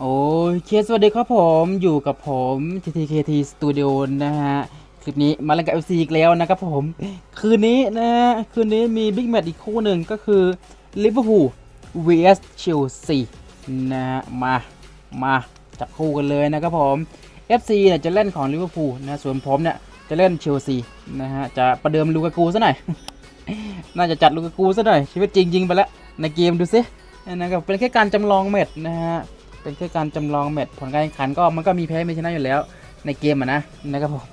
โอ้ยเคสสวัสดีครับผมอยู่กับผม TTKT Studio นะฮะ คลิปนี้มาเล่นกับ FC อีกแล้วนะครับผม คืนนี้นะฮะ คืนนี้มีบิ๊กแมตช์อีกคู่หนึ่งก็คือ Liverpool vs Chelsea นะฮะ มา มาจับคู่กันเลยนะครับผม FC เนี่ยจะเล่นของ Liverpool นะส่วนผมเนี่ยจะเล่นเชลซีนะฮะ จะประเดิมลูกากูซะหน่อย น่าจะจัดลูกากูซะหน่อยชีวิตจริงยิงไปแล้วในเกมดูซินะครับเป็นแค่การจำลองแมตช์นะฮะ เป็นแค่การจำลองแมตช์ผลการแข่งขันก็มันก็มีแพ้ไมีชนะอยู่แล้วในเกมอะนะนะครับผม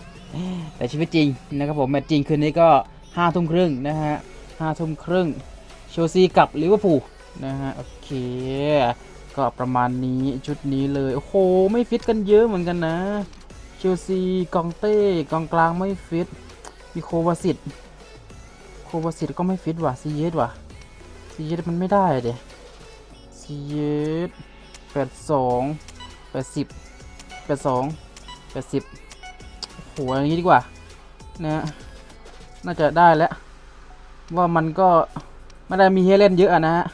แต่ชีวิตจริงนะครับผมแมตช์จริงคืนนี้ก็ห้าทุ่มครึ่งนะฮะห้าทุ่มครึ่งเชลซีกับลิเวอร์พูลนะฮะโอเค ก็ประมาณนี้ชุดนี้เลย โอ้โห ไม่ฟิตกันเยอะเหมือนกันนะเชลซีกองเต้กองกลางไม่ฟิตมีโควาสิตโควาสิตก็ไม่ฟิตว่ะซีเยสว่ะซีเยสมันไม่ได้เดซีเยส แปดสองแปดสิบแปดสองแปดสิบโหอย่างนี้ดีกว่านะน่าจะได้แล้ว ว่ามันก็ไม่ได้มีให้เล่นเยอะนะฮะ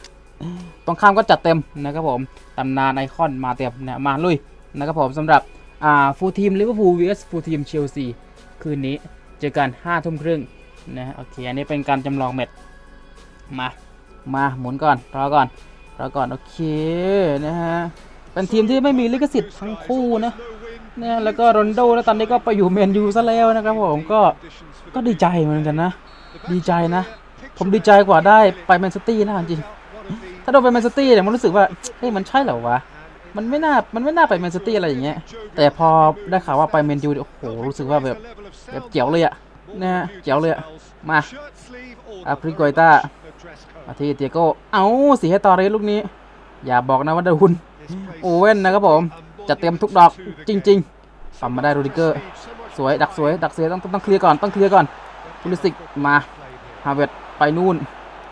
ตรงข้ามก็จัดเต็มนะครับผมตำนานไอคอนมาเต็มนะมาลุยนะครับผมสำหรับอ่าฟูลทีมลิเวอร์พูล vs ฟูลทีมเชลซีคืนนี้เจอกัน5ทุ่มครึ่งนะฮะโอเค อันนี้เป็นการจำลองแมตช์มา มาหมุนก่อนรอก่อน แล้วก่อนโอเคนะฮะเป็นทีมที่ไม่มีลิขสิทธิ์ทั้งคู่นะเนี่ยแล้วก็โรนโดแล้วตอนนี้ก็ไปอยู่เมนยูซะแล้วนะครับผมก็ก็ดีใจเหมือนกันนะ ดีใจนะ ผมดีใจกว่าได้ไปแมนซิตี้นะจริงถ้าโดนไปแมนซิตี้เนี่ยมันรู้สึกว่าเฮ้ยมันใช่เหรอวะมันไม่น่า มันไม่น่าไปแมนซิตี้อะไรอย่างเงี้ย แต่พอได้ข่าวว่าไปเมนยู โอ้โห รู้สึกว่าแบบแบบเจ๋วเลยอะนะฮะเจ๋วเลยอะมาอาพริโกยต้า มาที่เตียโก้เอาเสียให้ตอเรสลูกนี้ อย่าบอกนะว่าดารุนโอเว่นนะครับผม จะเต็มทุกดอกจริงๆปั๊มมาได้โรดิเกอร์ สวยดักสวย ดักเสียต้องต้องเคลียร์ก่อนต้องเคลียร์ก่อนพุลิสิกมาฮาเวตไปนู่น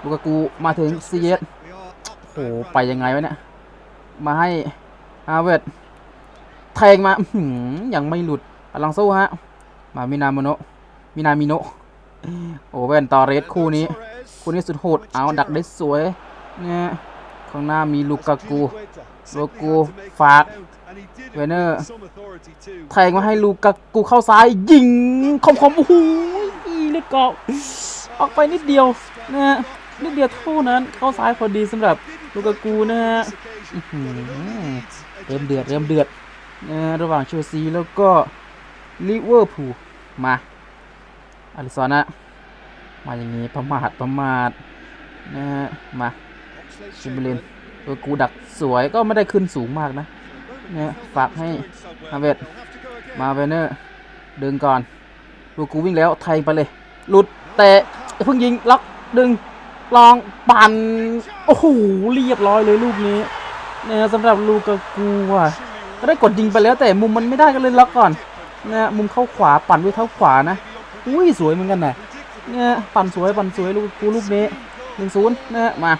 ลูกากูมาถึงซีเอสโอ้โหไปยังไงวะเนี่ย มาให้ฮาเวตแทงมาอื้อหือยังไม่หลุดอลังโซ่ฮะ มามินาโมโนมินามิโน โอเว่นตอเรสคู่นี้ คู่นี้สุดโหดเอาดักได้สวยเนี่ยข้างหน้ามีลูกากูลูกากูฝากเวเนอร์แทงมาให้ลูกากูเข้าซ้ายยิงคมคมโอ้โหเลือดเกาะออกไปนิดเดียวนะฮะนิดเดียวเท่านั้นเข้าซ้ายพอดีสำหรับลูกากูนะฮะเริ่มเดือดเริ่มเดือดนะระหว่างเชลซีแล้วก็ลิเวอร์พูลมา อาริซอนะ มาอย่างนี้ประมาทประมาทนะฮะมาชิมเบลินเออกูดักสวยก็ไม่ได้ขึ้นสูงมากนะเนี่ยฝากให้ฮาเวตมาเวเนอร์ดึงก่อนลูกกูวิ่งแล้วไทยไปเลย หลุดแต่เพิ่งยิงล็อกดึงลองปั่นโอ้โหเรียบร้อยเลยลูกนี้เนี่ยสำหรับลูกกูอะก็ได้กดยิงไปแล้วแต่มุมมันไม่ได้ก็เลยล็อกก่อนเนะมุมเข้าขวาปั่นด้วยเท้าขวานะ อุ้ยสวยเหมือนกันนะเนี่ยปั่นสวยปั่นสวยลูกกูลูกนี้หนึ่งศูนย์นะฮะมา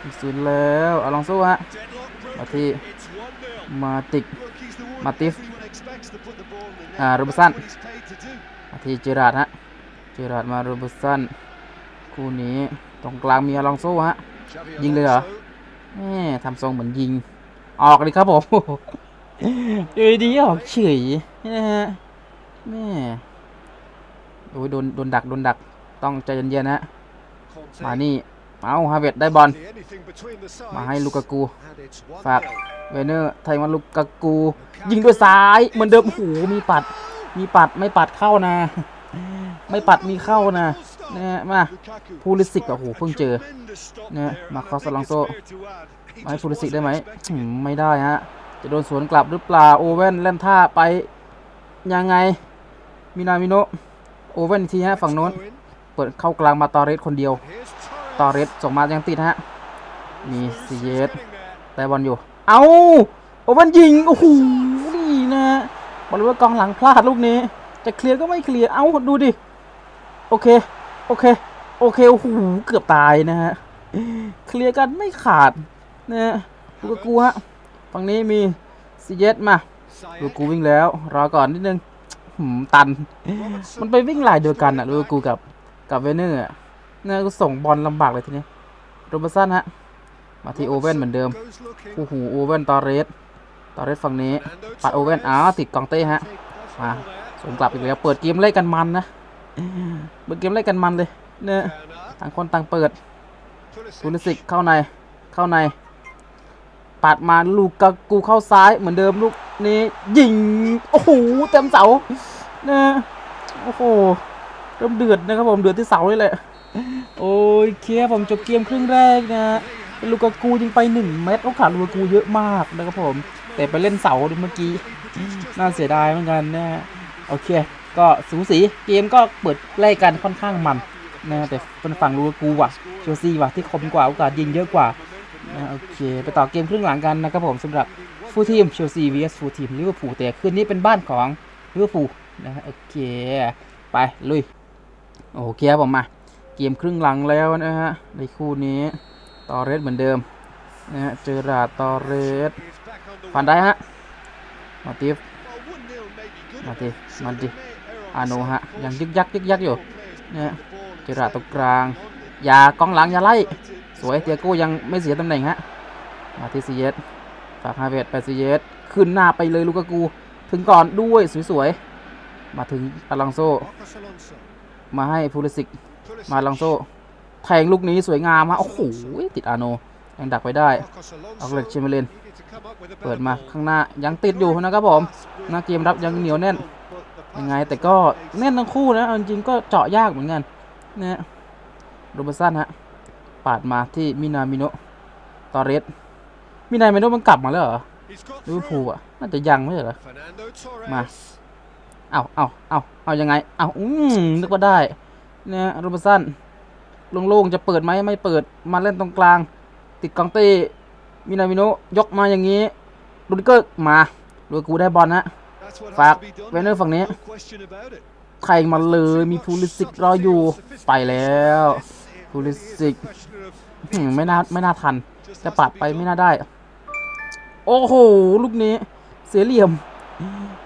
หนึ่งศูนย์แล้วอลองโซ่ฮะมาที่มาติกมาติฟอ่าโรบสันมาที่เจอราดฮะเจอราดมาโรบสันคู่นี้ตรงกลางมีอลองโซ่ฮะยิงเลยเหรอแม่ทำทรงเหมือนยิง ออกเลยครับผมอยู่ดีออกเฉยนะฮะแม่ โอ้ยโดนโดนดักโดนดักต้องใจเย็นๆนะมานี่เอาฮาเวตได้บอลมาให้ลูกากู ฝากเวเนอร์ไทยมาลูกากู ยิงด้วยซ้ายเหมือนเดิมโอ้โหมีปัด มีปัดไม่ปัดเข้านะ ไม่ปัดมีเข้านะเนี่ยมาพูลิสิกโอ้โหเพิ่งเจอเนี่ยมาคอสลองโซมาให้พูลิสิกได้ไหมอืมไม่ได้ฮะจะโดนสวนกลับหรือเปล่าโอเว่นเล่นท่าไปยังไงมินามิโนะ โอเว่นอีกทีฮะฝั่งโน้น เปิดเข้ากลางมาตอเรสคนเดียว ตอเรสส่งมายังติดฮะ มีซีเยสแต่บอลอยู่ เอาโอเว่นยิง โอ้โห นี่นะบอลว่ากองหลังพลาดลูกนี้ จะเคลียร์ก็ไม่เคลียร์ เอาดูดิ โอเค โอเค โอเค โอ้โห เกือบตายนะฮะ เคลียร์กันไม่ขาดนะฮะลูกกูฮะ ฝั่งนี้มีซีเยสมาลูกกูวิ่งแล้ว รอก่อนนิดนึง หืมตัน มันไปวิ่งลายเดียวกันอะลูกูกับกับเวเนอร์อะเนี่ยก็ส่งบอลลำบากเลยทีนี้โรบสันฮะ มาที่โอเว่นเหมือนเดิมโอ้โหโอเว่นตอเรสตอเรสฝั่งนี้ ปัดโอเว่นอ้าวติดกองเต้ฮะ มาส่งกลับอีกแล้ว เปิดเกมเล่นกันมันนะ เปิดเกมเล่นกันมันเลย เนี่ยต่างคนต่างเปิดทูลิสิกเข้าใน เข้าใน ปัดมาลูกกากูเข้าซ้ายเหมือนเดิมลูกนี้ยิง โอ้โหเต็มเสาเนี่ยโอ้โหเริ่มเดือดนะครับผมเดือดที่เสาเลยแหละโอ้ยเคียผมจบเกมครึ่งแรกนะลูกกากูยิงไปหนึ่งเม็ดโอ้ขาดลูกากูเยอะมากนะครับผม แต่ไปเล่นเสาดิเมื่อกี้น่าเสียดายเหมือนกันนะโอเค ก็สูสีเกมก็เปิดไล่กันค่อนข้างมันนะแต่เป็นฝั่งลูกากูว่ะเชลซีว่ะที่คมกว่าโอกาสยิงเยอะกว่า นะโอเค ไปต่อเกมครึ่งหลังกันนะครับผมสำหรับฟูทีมเชลซี vs ฟูทีมลิเวอร์พูลแต่คืนนี้เป็นบ้านของลิเวอร์พูลนะฮะโอเค ไป ลุย โอเคครับผมมา เกมครึ่งหลังแล้วนะฮะ ในคู่นี้ตอเรสเหมือนเดิมนะฮะเจอราตอเรสฟันได้ฮะมาติฟมาติมันดิอาโนฮะ ยังยึกยักยึกยักอยู่นะฮะเจอราตรงกลาง อย่ากองหลังอย่าไล่ สวยเตียโก้ยังไม่เสียตำแหน่งฮะมาที่ซีเยสฝากฮาเวตไปซีเยสขึ้นหน้าไปเลยลูกากู ถึงก่อนด้วยสวยๆ มาถึงอลังโซ มาให้พูลิสิก มาลังโซ แทงลูกนี้สวยงามฮะ โอ้โห ติดอาโนยังดักไปได้ออกเล็กเชมเบอร์เลนเปิดมาข้างหน้ายังติดอยู่นะครับผมหน้าเกมรับยังเหนียวแน่นยังไงแต่ก็แน่นทั้งคู่นะเอาจริงๆก็เจาะยากเหมือนกันนะโรเบร์สันฮะ ปาดมาที่มินามิโนะตอเรสมินามิโนะมันกลับมาแล้วเหรอลิเวอร์พูลอะน่าจะยังไม่ใช่เหรอมาเอาเอาเอาเอายังไงเอาอืมนึกว่าได้เนี่ยโรเบสันโล่งๆจะเปิดไหมไม่เปิดมาเล่นตรงกลาง ติดกองเต้มินามิโนะยกมาอย่างนี้ลูดิเกอร์มาลูกูได้บอลนะฝากเวนเนอร์ฝั่งนี้ไทยมาเลยมีพูลิสิกรออยู่ไปแล้ว พูลิสิกไม่น่าไม่น่าทัน จะปัดไปไม่น่าได้ โอ้โห ลูกนี้ เสียเหลี่ยม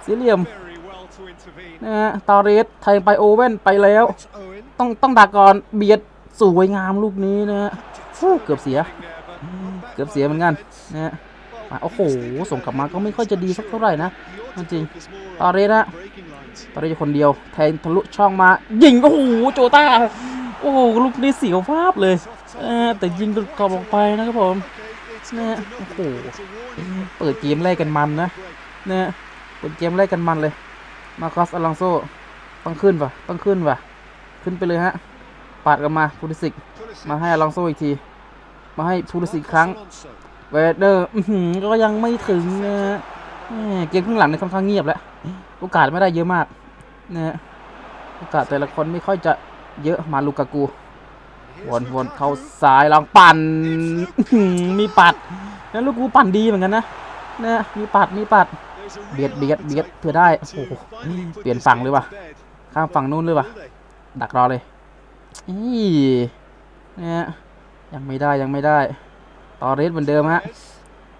เสียเหลี่ยมนะฮะตอเรสไทยไปโอเว่นไปแล้ว ต้องต้องดักก่อนเบียดสวยงามลูกนี้นะฮะฟูเกือบเสีย เกือบเสียเหมือนกันนะฮะโอ้โห ส่งกลับมาก็ไม่ค่อยจะดีสักเท่าไหร่นะจริงตอเรสนะตอเรสคนเดียว แทงทะลุช่องมา ยิง โอ้โห โจต้า โอ้โหลูกนี้เสียวภาพเลยแต่ยิงกรอบออกไปนะครับผมนะโอ้โหเปิดเกมแรกกันมันนะนะเปิดเกมแรกกันมันเลย มาคอสอลังโซต้องขึ้นป่ะต้องขึ้นป่ะขึ้นไปเลยฮะปาดกันมาพูลิสิก มาให้อลังโซอีกที มาให้พูลิสิกครั้งเวเดอร์ก็ยังไม่ถึงนะเกมข้างหลังในค่อนข้างเงียบแล้ว โอกาสไม่ได้เยอะมากนะโอกาสแต่ละคนไม่ค่อยจะ เยอะมาลูกากูวนวนเข้าซ้ายลองปั่นมีปัดแล้วลูกกูปั่นดีเหมือนกันนะนะมีปัดมีปัดเบียดเบียดเบียดเพื่อได้โอ้โหเปลี่ยนฝั่งเลยวะข้ามฝั่งนู้นเลยวะดักรอเลยอีเนี่ยยังไม่ได้ยังไม่ได้ต่อเรสเหมือนเดิมฮะ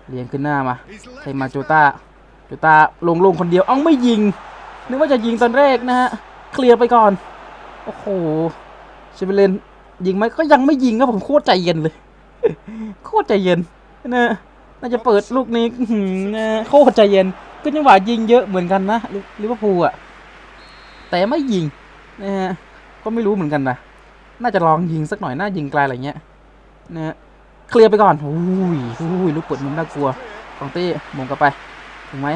เรียงขึ้นหน้ามาเทมาโจต้าโจต้าลงลงคนเดียวเอ้าไม่ยิงนึกว่าจะยิงตอนแรกนะฮะเคลียร์ไปก่อน โอ้โหเชเบเลนยิงไหมก็ยังไม่ยิงครับผมโคตรใจเย็นเลย โคตรใจเย็นนะน่าจะเปิดลูกนี้นะโคตรใจเย็นก็จังหวะยิงเยอะเหมือนกันนะลิเวอร์พูลอะแต่ไม่ยิงนะฮะก็ไม่รู้เหมือนกันนะน่าจะลองยิงสักหน่อยน่ายิงไกลอะไรเงี้ยนะฮะเคลียร์ไปก่อนอุ้ยอุ้ยลูกเปิดมุมน่ากลัวของเต้มงกลับไปถึงไหม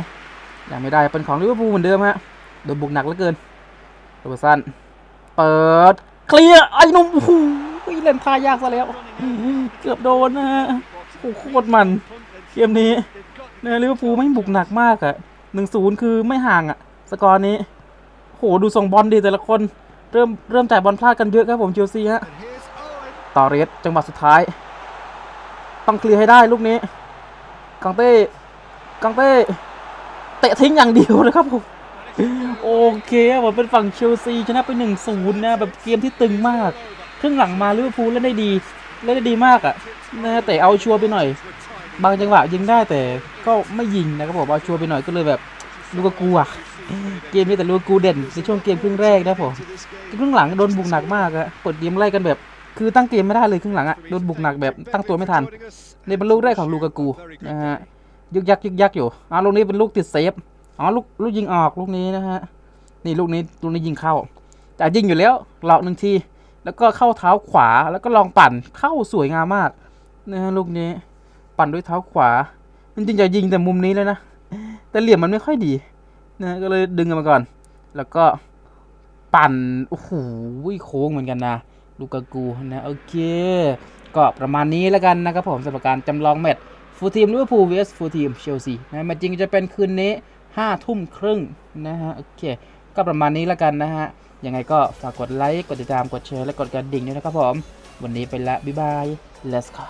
ยังไม่ได้เป็นของลิเวอร์พูลเหมือนเดิมฮะโดนบุกหนักเหลือเกินโรเบร์ตสัน เปิด เคลียร์ไอ้หนุ่มโอ้โหเล่นท่ายากซะแล้ว เกือบโดนนะฮะโอ้โหโคตรมันเกมนี้เนี่ยลิเวอร์พูลไม่บุกหนักมากอะหนึ่งศูนย์คือไม่ห่างอะสกอร์นี้โหดูส่งบอลดีแต่ละคนเริ่มเริ่มจ่ายบอลพลาดกันเยอะครับผมเชลซีฮะต่อเรสจังหวะสุดท้าย ต้องเคลียร์ให้ได้ลูกนี้กังเต้กังเต้เตะทิ้งอย่างเดียวเลยครับผม โอเคครับผมเป็นฝั่งเชลซีชนะไปหนึ่งศูนย์นะแบบเกมที่ตึงมาก ครึ่งหลังมาลิเวอร์พูลเล่นได้ดีเล่นได้ดีมากอะนะแต่เอาชัวร์ไปหน่อย บางจังหวะยิงได้แต่ก็ไม่ยิงนะครับผมเอาชัวร์ไปหน่อยก็เลยแบบลูกากูอะเกมนี้แต่ลูกากูเด่นในช่วงเกมครึ่งแรกนะผมครึ่งหลังโดนบุกหนักมากอะเปิดเกมไล่กันแบบคือตั้งเกมไม่ได้เลยครึ่งหลังอะโดนบุกหนักแบบตั้งตัวไม่ทันในบรรลุแรกของลูกากูนะฮะยึกยักยึกยักอยู่อ่าลูกนี้เป็นลูกติดเซฟ อ๋อลูกลูกยิงออกลูกนี้นะฮะนี่ลูกนี้ลูกนี้ยิงเข้า แต่ยิงอยู่แล้วหลอกหนึ่งทีแล้วก็เข้าเท้าขวาแล้วก็ลองปั่นเข้าสวยงามมากนะฮะลูกนี้ปั่นด้วยเท้าขวาจริงๆจะยิงแต่มุมนี้เลยนะแต่เหลี่ยมมันไม่ค่อยดีนะก็เลยดึงกันมาก่อน แล้วก็ปั่นโอ้โหโค้งเหมือนกันนะลูกากูนะโอเค ก็ประมาณนี้แล้วกันนะครับผมสำหรับการจำลองแมตช์ฟูลทีมลิเวอร์พูล vs ฟูลทีมเชลซีนะแมตช์จริงจะเป็นคืนนี้ ห้าทุ่มครึ่งนะฮะโอเค ก็ประมาณนี้แล้วกันนะฮะ ยังไงก็ฝากกดไลค์ กดติดตาม กดแชร์ และกดกระดิ่งด้วยนะครับผม วันนี้ไปละ บ๊ายบาย let's go